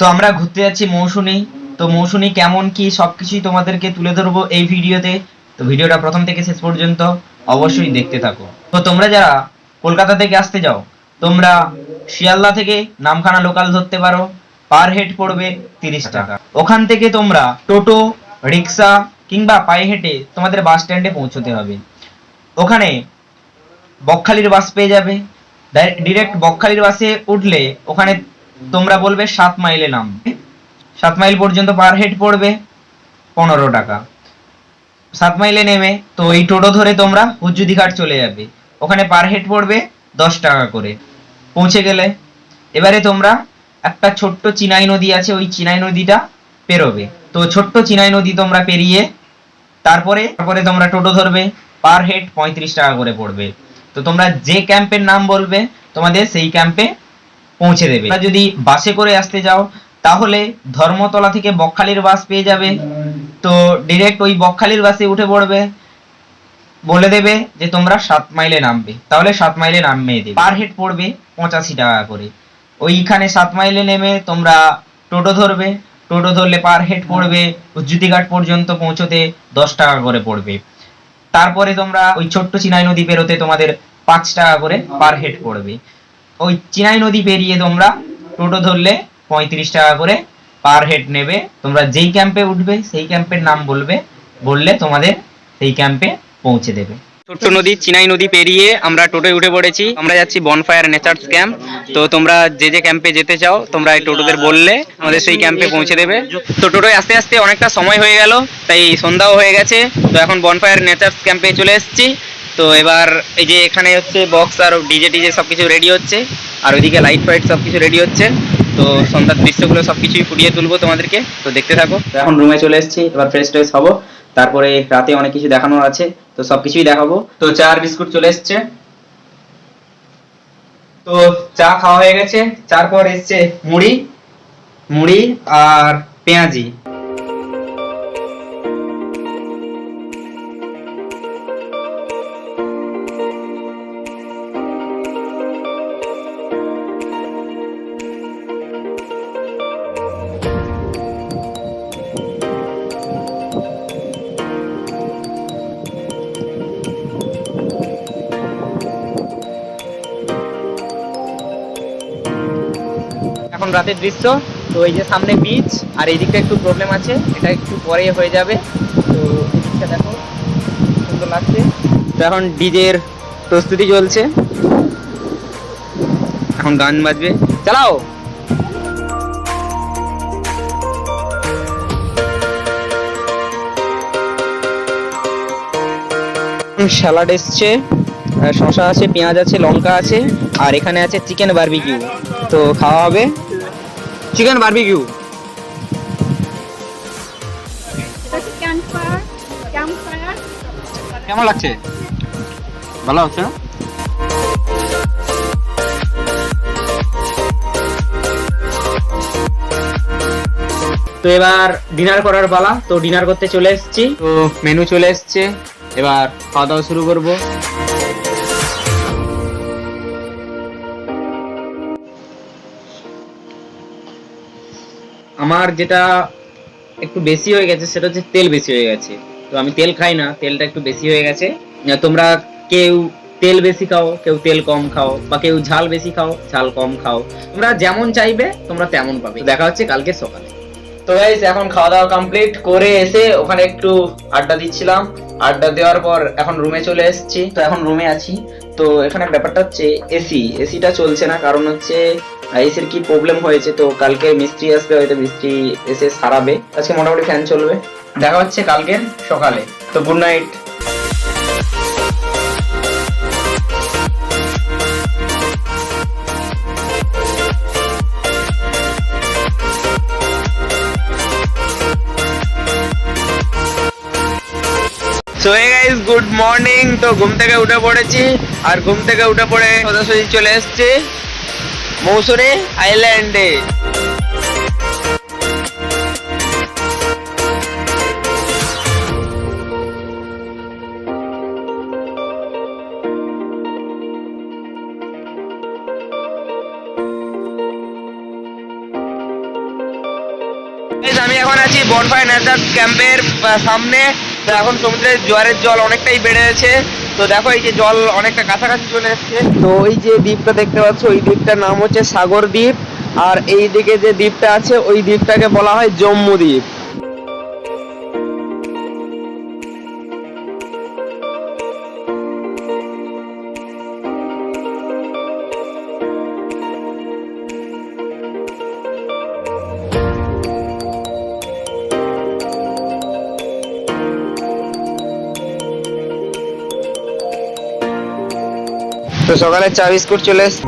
তো আমরা ঘুরতে যাচ্ছি মৌসুমী তো মৌসুমী কেমন, কি সবকিছুই তোমাদেরকে তুলে ধরবো এই ভিডিওতে। তো ভিডিওটা প্রথম থেকে শেষ পর্যন্ত অবশ্যই দেখতে থাকো। তো তোমরা যারা কলকাতা থেকে আসতে যাও, তোমরা শিয়ালদা থেকে নামখানা লোকাল ধরতে পারো। পার হেড পড়বে তিরিশ টাকা। ওখান থেকে তোমরা টোটো, রিক্সা কিংবা পায়ে হেঁটে তোমাদের বাস স্ট্যান্ডে পৌঁছতে হবে। ওখানে বকখালির বাস পেয়ে যাবে। ডিরেক্ট বকখালির বাসে উঠলে ওখানে তোমরা বলবে সাত মাইলে নামবে সাত মাইল পর্যন্ত পার হেড পড়বে পনেরো টাকা। সাত মাইলে নেমে, তো এই টোটো ধরে তোমরা হুজ্জুদি ঘাট চলে যাবে। ওখানে পার হেড পড়বে দশ টাকা করে। পৌঁছে গেলে, এবারে তোমরা একটা ছোট্ট চিনাই নদী আছে, ওই চিনাই নদীটা পেরোবে। তো ছোট্ট চিনাই নদী তোমরা পেরিয়ে, তারপরে তারপরে তোমরা টোটো ধরবে, পার হেড পঁয়ত্রিশ টাকা করে পড়বে। তো তোমরা যে ক্যাম্পের নাম বলবে, তোমাদের সেই ক্যাম্পে পৌঁছে দেবে। যদি বাসে করে আসতে যাও, তাহলে ধর্মতলা থেকে বকখালির বাস পেয়ে যাবে। তো ডিরেক্ট ওই বকখালির বাসে উঠে পড়বে। বলে দেবে যে তোমরা সাত মাইলে নামবে। তাহলে সাত মাইলে নামিয়ে দেবে। পার হেড পড়বে পঁচাশি টাকা করে। ওইখানে সাত মাইলে নেমে তোমরা টোটো ধরবে। টোটো ধরলে পার হেড পড়বে। উজ্জুতিঘাট পর্যন্ত পৌঁছতে দশ টাকা করে পড়বে। তারপরে তোমরা ওই ছোট্ট চিনাই নদী পেরোতে তোমাদের পাঁচ টাকা করে পার হেড পড়বে। ওই চিনাই নদী পেরিয়ে তোমরা টোটো ধরলে পঁয়ত্রিশ টাকা করে পার হেড নেবে। তোমরা যেই ক্যাম্পে উঠবে, সেই ক্যাম্পের নাম বলবে, বললে তোমাদের সেই ক্যাম্পে পৌঁছে দেবে। ছোট্ট নদী, চিনাই নদী পেরিয়ে আমরা টোটোয় উঠে পড়েছি। আমরা যাচ্ছি বনফায়ার নেচার্স ক্যাম্প তো তোমরা যে যে ক্যাম্পে যেতে চাও, তোমরা এই টোটোদের বললে আমাদের সেই ক্যাম্পে পৌঁছে দেবে। তো টোটোয় আস্তে আস্তে অনেকটা সময় হয়ে গেল, তাই সন্ধ্যাও হয়ে গেছে। তো এখন বনফায়ার নেচার্স ক্যাম্পে চলে এসেছি। তো এবার এই যে এখানে হচ্ছে বক্স আর ডিজে টিজে সব কিছু রেডি হচ্ছে। আর ওইদিকে লাইট ফাইট সব কিছু রেডি হচ্ছে। তো সন্ধ্যার দৃশ্যগুলো সব কিছুই ফুটিয়ে তুলবো তোমাদেরকে। তো দেখতে থাকো। এখন রুমে চলে এসেছি। এবার ফ্রেশ ট্রেশ হব। তারপরে রাতে অনেক কিছু দেখানোর আছে। তো সবকিছুই দেখাবো। তো চা আর বিস্কুট চলে এসছে। তো চা খাওয়া হয়ে গেছে। চার পর এসছে মুড়ি মুড়ি আর পেঁয়াজি। রাতের দৃশ্য। তো এই যে সামনে বিচ আর এই দিকটা একটু প্রবলেম আছে। এটা একটু পরে হয়ে যাবে। তো এদিকটা দেখো, সুন্দর লাগছে। তো এখন ডিজের প্রস্তুতি চলছে। এখন গান বাজবে। চালাও! স্যালাড এসছে শসা আছে, পেঁয়াজ আছে, লঙ্কা আছে, আর এখানে আছে চিকেন বারবিকিউ তো খাওয়া হবে। চিকেন বারবিকিউ কেমন লাগছে? ভালো হচ্ছে না? তো এবার ডিনার করার পালা। তো ডিনার করতে চলে এসেছি। তো মেনু চলে এসছে। এবার খাওয়া দাওয়া শুরু করব। আমার যেটা একটু বেশি হয়ে গেছে, সেটা হচ্ছে তেল বেশি হয়ে গেছে। তো আমি তেল খাই না, তেলটা একটু বেশি হয়ে গেছে। তোমরা কেউ তেল বেশি খাও, কেউ তেল কম খাও, বা কেউ ঝাল বেশি খাও, ঝাল কম খাও। তোমরা যেমন চাইবে, তোমরা তেমন পাবে। দেখা হচ্ছে কালকে সকালে। তো গাইস এখন খাওয়া দাওয়া কমপ্লিট করে এসে ওখানে একটু আড্ডা দিচ্ছিলাম। আড্ডা দেওয়ার পর এখন রুমে চলে এসেছি। তো এখন রুমে আছি। তো এখানে ব্যাপারটা হচ্ছে এসি। এসিটা চলছে না, কারণ হচ্ছে এসির কি প্রবলেম হয়েছে? তো কালকে মিস্ত্রি আসবে, হয়তো মিস্ত্রি এসে সারাবে। আজকে মোটামুটি ফ্যান চলবে। দেখা হচ্ছে কালকের সকালে। তো good night guys good morning তো ঘুম থেকে উঠে পড়েছি। আর ঘুম থেকে উঠে পড়ে সোজাসুজি চলে এসেছি। মৌসুমী আইল্যান্ডে আছি বনফায়ার ন্যাচার ক্যাম্পের সামনে। তো এখন সমুদ্রের জোয়ারের জল অনেকটাই বেড়ে গেছে। তো দেখো এই যে জল অনেকটা কাছাকাছি চলে এসছে। তো ওই যে দ্বীপটা দেখতে পাচ্ছ, ওই দ্বীপটার নাম হচ্ছে সাগর দ্বীপ। আর এই দিকে যে দ্বীপটা আছে, ওই দ্বীপটাকে বলা হয় জম্মু দ্বীপ। তো সকালে চা বিস্কুট চলে এসছে।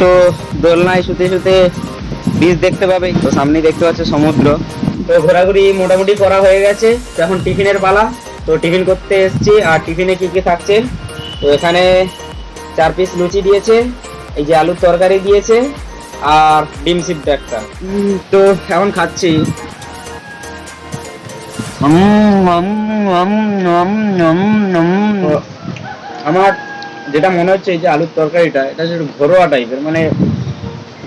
তো দোলনায় শুতে শুতে বীজ দেখতে পাবে। তো সামনেই দেখতে পাচ্ছ সমুদ্র। তো ঘোরাঘুরি মোটামুটি করা হয়ে গেছে। তো এখন টিফিনের পালা। তো টিফিন করতে এসেছি। আর টিফিনে কি কি থাকছে? তো এখানে চার পিস লুচি দিয়েছে। এই যে আলুর তরকারি দিয়েছে। আর ডিম সিদ্ধ একটা। তো এখন খাচ্ছি। আমার যেটা মনে হচ্ছে এই যে আলুর তরকারিটা এটা হচ্ছে একটু ঘরোয়া টাইপের মানে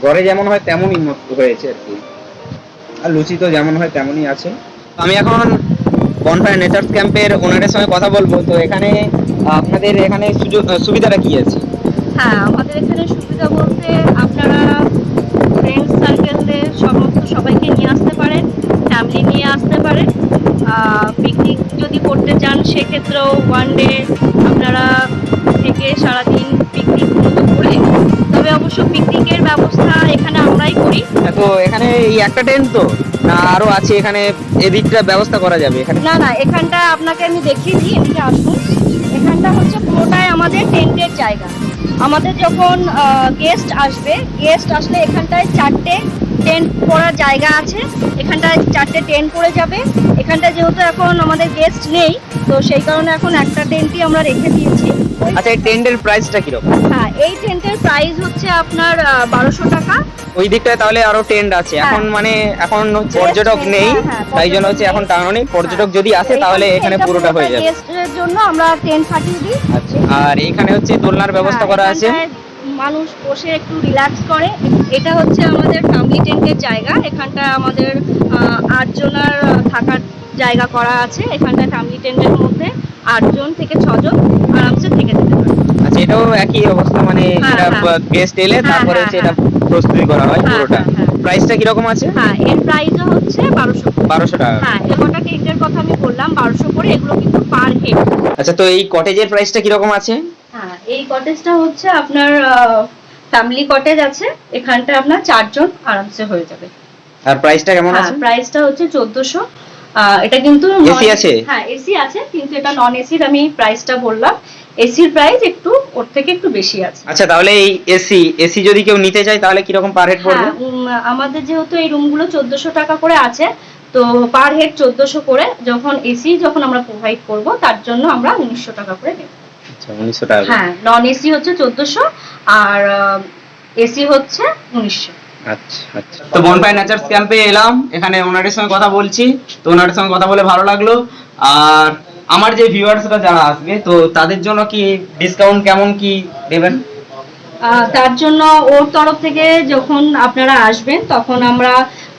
ঘরে যেমন হয় তেমনই মতো হয়েছে আর কি। আর লুচি তো যেমন হয় তেমনই আছে। আমি এখন বনফায়ার নেচার্স ক্যাম্পের ওনারের সঙ্গে কথা বলব। তো এখানে আপনাদের এখানে সুযোগ সুবিধাটা কি আছে? হ্যাঁ আমাদের এখানে সুবিধা বলতে আপনারা ফ্রেন্ড সার্কেলদের সমস্ত সবাইকে নিয়ে আসতে পারেন ফ্যামিলি নিয়ে আসতে পারেন। পিকনিক যদি করতে চান সেক্ষেত্রেও ওয়ান ডে আপনারা থেকে সারাদিন পিকনিক মতো করে তবে অবশ্য পিকনিকের ব্যবস্থা এখানে আমরাই করি। তো এখানে এই একটা টেন্ট তো। না আরও আছে এখানে এদিকটা ব্যবস্থা করা যাবে এখানে। না না এখানটা আপনাকে আমি দেখিয়ে দিই এদিকে আসুন। এখানটা হচ্ছে পুরোটাই আমাদের টেন্টের জায়গা। আমাদের যখন গেস্ট আসবে গেস্ট আসলে এখানটায় চারটে টেন্ট পড়ার জায়গা আছে। এখানটায় চারটে টেন্ট পড়ে যাবে। এখানটা যেহেতু এখন আমাদের গেস্ট নেই তো সেই কারণে এখন একটা টেন্টই আমরা রেখে দিয়েছি। আচ্ছা এই টেন্টের প্রাইসটা কীরকম? হ্যাঁ এই টেন্টের প্রাইস হচ্ছে আপনার বারোশো টাকা। ওই দিকটায় তাহলে আরও টেন্ট আছে। হ্যাঁ। এখন মানে এখন পর্যটক নেই হ্যাঁ, হ্যাঁ, তাই জন্য হচ্ছে এখন। টাঙানো নেই পর্যটক যদি আসে তাহলে এখানে পুরোটা হয়ে যাবে। গেস্টের জন্য আমরা টেন্ট ফাটিয়ে দিই। আচ্ছা আর এখানে হচ্ছে দোলনার ব্যবস্থা হ্যাঁ, করা আছে। মানুষ বসে একটু রিল্যাক্স করে। এটা হচ্ছে আমাদের ফ্যামিলি টেন্টের জায়গা। এখানটা আমাদের আটজনার থাকার জায়গা করা আছে। এখানটায় ফ্যামিলি টেন্টের মধ্যে আটজন থেকে ছজন আরামসে থেকে যেতে পারে আচ্ছা এটাও একই অবস্থা? মানে হ্যাঁ, এটা হ্যাঁ। গেস্ট এলে হ্যাঁ, তারপরে হ্যাঁ, হ্যাঁ। প্রস্তুতি করা হয় হ্যাঁ, পুরোটা। হ্যাঁ, হ্যাঁ। প্রাইসটা কীরকম আছে? হ্যাঁ এর প্রাইসও হচ্ছে বারোশো। বারোশো টাকা। হ্যাঁ এগারোটা টেন্টের কথা আমি বললাম বারোশো করে এগুলো কিন্তু পার হেড আচ্ছা তো এই কটেজের প্রাইসটা কীরকম আছে? হ্যাঁ এই কটেজটা হচ্ছে আপনার ফ্যামিলি কটেজ আছে। এখানটা আপনার চারজন আরামসে হয়ে যাবে। আর প্রাইসটা কেমন হ্যাঁ আছে? প্রাইসটা হচ্ছে চোদ্দশো। এটা কিন্তু AC আছে? হ্যাঁ এসি আছে কিন্তু এটা নন এসির আমি প্রাইসটা বললাম। এসির প্রাইস একটু ওর থেকে একটু বেশি আছে। আচ্ছা তাহলে এই এসি এসি যদি কেউ নিতে চায় তাহলে কীরকম পার হেড পড়বে? আমাদের যেহেতু এই রুমগুলো চোদ্দশো টাকা করে আছে তো পার হেড চোদ্দশো করে যখন এসি যখন আমরা প্রোভাইড করব তার জন্য আমরা উনিশশো টাকা করে নেব আচ্ছা উনিশশো টাকা হ্যাঁ নন এসি হচ্ছে চোদ্দশো আর এসি হচ্ছে উনিশশো। আচ্ছা আচ্ছা। তো বনফায়ার নেচার্স ক্যাম্পে এলাম। এখানে ওনারের সঙ্গে কথা বলছি। তো ওনারের সঙ্গে কথা বলে ভালো লাগল। আর আমার যে ভিউয়ার্সরা যারা আসবে তো তাদের জন্য কি ডিসকাউন্ট কেমন কি দেবেন? তার জন্য ওর তরফ থেকে যখন আপনারা আসবেন তখন আমরা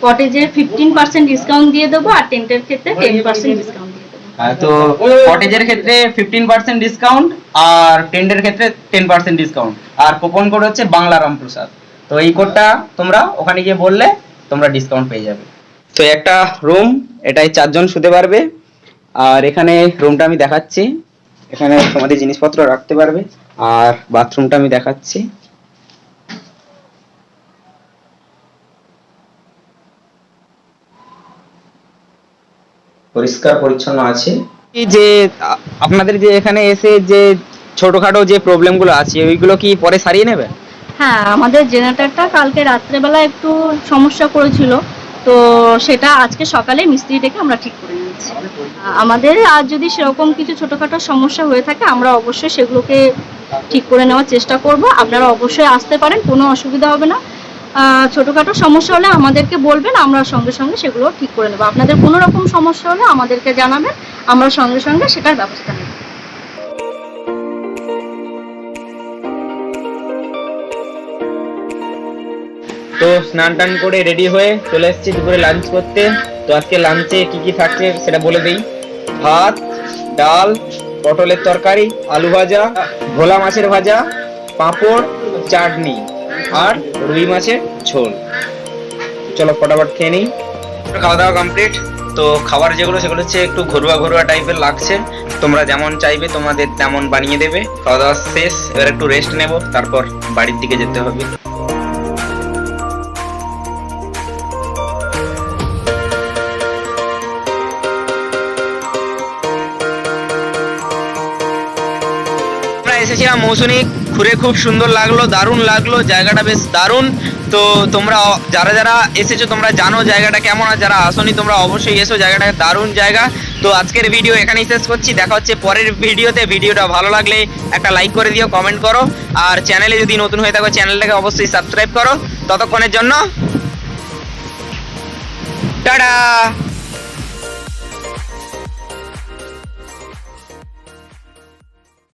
কটেজের ফিফটিন পার্সেন্ট ডিসকাউন্ট দিয়ে দেবো আর টেন্টের ক্ষেত্রে টেন পার্সেন্ট ডিসকাউন্ট তো কটেজের ক্ষেত্রে ফিফটিন পার্সেন্ট ডিসকাউন্ট আর টেন্টের ক্ষেত্রে টেন পার্সেন্ট ডিসকাউন্ট আর কুপন কোড হচ্ছে বাংলা রামপ্রসাদ। তো এই কোডটা তোমরা ওখানে গিয়ে বললে তোমরা ডিসকাউন্ট পেয়ে যাবে। তো একটা রুম এটাই চারজন শুতে পারবে। আর এখানে রুমটা আমি দেখাচ্ছি। এখানে তোমাদের জিনিসপত্র রাখতে পারবে। আর বাথরুমটা আমি দেখাচ্ছি। পরিষ্কার পরিচ্ছন্ন আছে। এই যে আপনাদের যে এখানে এসে যে ছোটখাটো যে প্রবলেমগুলো আছে ওইগুলো কি পরে সারিয়ে নেবে? হ্যাঁ আমাদের জেনারেটরটা কালকে রাত্রেবেলা একটু সমস্যা করেছিল। তো সেটা আজকে সকালে মিস্ত্রি ডেকে আমরা ঠিক করে নিয়েছি। আমাদের আর যদি সেরকম কিছু ছোটোখাটো সমস্যা হয়ে থাকে আমরা অবশ্যই সেগুলোকে ঠিক করে নেওয়ার চেষ্টা করব। আপনারা অবশ্যই আসতে পারেন কোনো অসুবিধা হবে না। ছোটোখাটো সমস্যা হলে আমাদেরকে বলবেন, আমরা সঙ্গে সঙ্গে সেগুলো ঠিক করে নেব। আপনাদের কোনো রকম সমস্যা হলে আমাদেরকে জানাবেন, আমরা সঙ্গে সঙ্গে সেটার ব্যবস্থা নেব। তো স্নান টান করে রেডি হয়ে চলে এসেছি দুপুরে লাঞ্চ করতে। তো আজকে লাঞ্চে কি কি থাকছে সেটা বলে দিই। ভাত, ডাল, পটলের তরকারি, আলু ভাজা, ভোলা মাছের ভাজা, পাঁপড়, চাটনি। আর রুই মাছের ঝোল। চলো ফটাফট খেয়ে নিই। খাওয়া দাওয়া কমপ্লিট তো খাবার যেগুলো, সেগুলো হচ্ছে একটু ঘরোয়া ঘরোয়া টাইপের লাগছে। তোমরা যেমন চাইবে, তোমাদের তেমন বানিয়ে দেবে। খাওয়া দাওয়া শেষ, এবার একটু রেস্ট নেব, তারপর বাড়ির দিকে যেতে হবে। এসেছিলাম মৌসুমি ঘুরে খুব সুন্দর লাগল, দারুণ লাগল, জায়গাটা বেশ দারুণ। তো তোমরা যারা যারা এসেছ, তোমরা জানো জায়গাটা কেমন আর যারা আসনি, তোমরা অবশ্যই এসো, জায়গাটা দারুণ জায়গা। তো আজকের ভিডিও এখানেই শেষ করছি, দেখা হচ্ছে পরের ভিডিওতে। ভিডিওটা ভালো লাগলে একটা লাইক করে দিও কমেন্ট করো। আর চ্যানেলে যদি নতুন হয়ে থাকো চ্যানেলটাকে অবশ্যই সাবস্ক্রাইব করো। ততক্ষণের জন্য, টাটা!